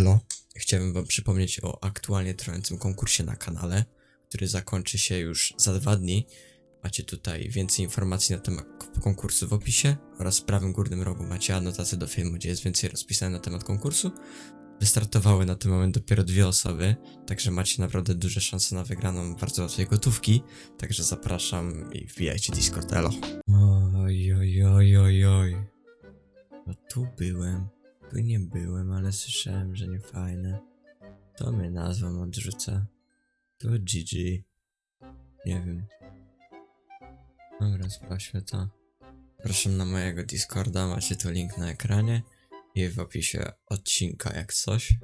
Elo. Chciałbym wam przypomnieć o aktualnie trwającym konkursie na kanale, który zakończy się już za dwa dni. Macie tutaj więcej informacji na temat konkursu w opisie oraz w prawym górnym rogu macie anotację do filmu, gdzie jest więcej rozpisane na temat konkursu. Wystartowały na ten moment dopiero dwie osoby, także macie naprawdę duże szanse na wygraną bardzo łatwej gotówki. Także zapraszam i wbijajcie Discord Elo. Oj, oj, oj, oj, oj. No tu byłem. Tu nie byłem, ale słyszałem, że nie fajne. To mnie nazwą odrzuca. To GG. Nie wiem. Dobra, sprawdźmy to. Zapraszam na mojego Discorda, macie tu link na ekranie i w opisie odcinka jak coś.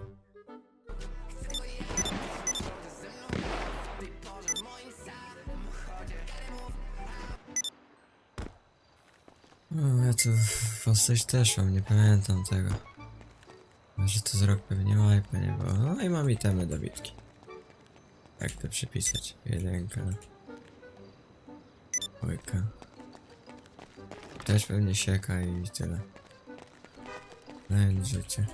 No, ja tu postać też mam, nie pamiętam tego. Może to z rok pewnie łajpa nie było. No i mam itemy do bitki. Jak to przypisać? Jedynka. Dwójka. Też pewnie sieka i tyle. Dając życie.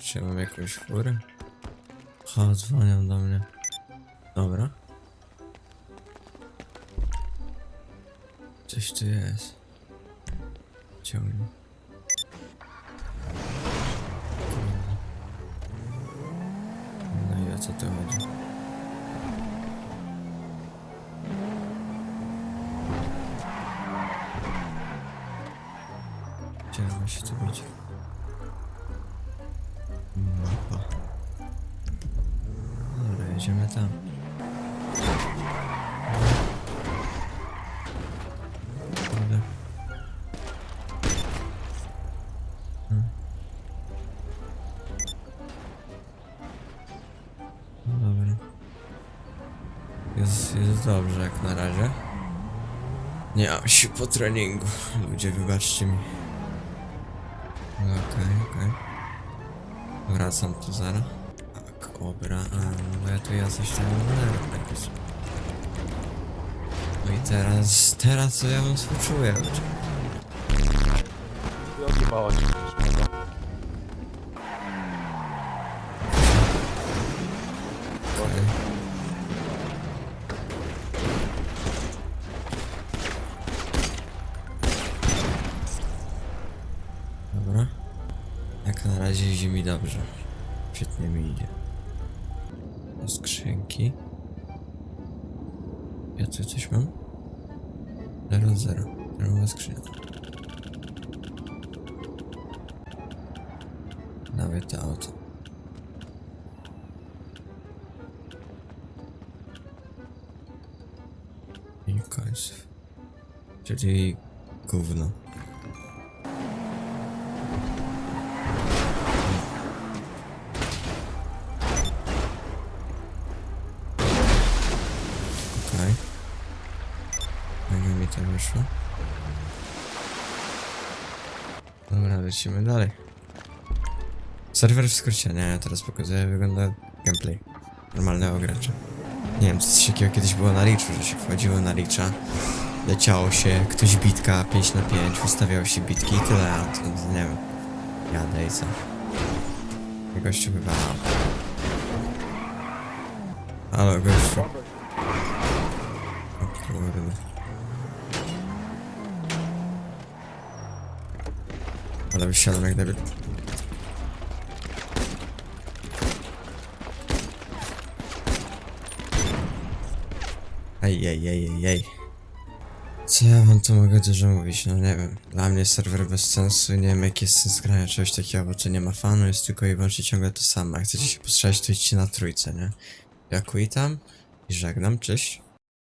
Czy mam jakąś furę? Ha, dzwonią do mnie. Dobra. Coś tu jest. Ciągnie. Co tu chodzi? Chciałem się tu być. Mapa. Dobra, jedziemy tam. Jest, jest dobrze jak na razie. Nie mam się po treningu. Ludzie, wybaczcie mi. No Okej, okej. Wracam tu zaraz. A kobra, a no bo ja tu ja coś tam mam. No i teraz, teraz co ja wam współczuję się Jak na razie idzie mi dobrze. Świetnie mi idzie. Skrzynki. Ja tu coś mam? 0, 0. Darmowa skrzynka. Nawet to auto. Końców. Czyli gówno. To wyszło. Dobra, lecimy dalej. Serwer w skrócie, nie, teraz pokazuję, jak wygląda gameplay normalnego gracza. Nie wiem, coś takiego kiedyś było na liczu, że się wchodziło na licza, leciało się, ktoś bitka 5 na 5, ustawiało się bitki i tyle, a to, nie wiem, jadę i co. Gościu chyba... Halo, gościu. O kurde. Ale wysiadam jak debil. Ej, ej, ej, ej, ej. Co ja wam tu mogę dużo mówić? No nie wiem. Dla mnie serwer bez sensu. Nie wiem jaki jest sens grania czegoś takiego, bo to nie ma fanu, jest tylko i wyłącznie ciągle to samo. Jak chcecie się postrzelać, to idźcie na trójce, nie? Ja quitam i żegnam, cześć.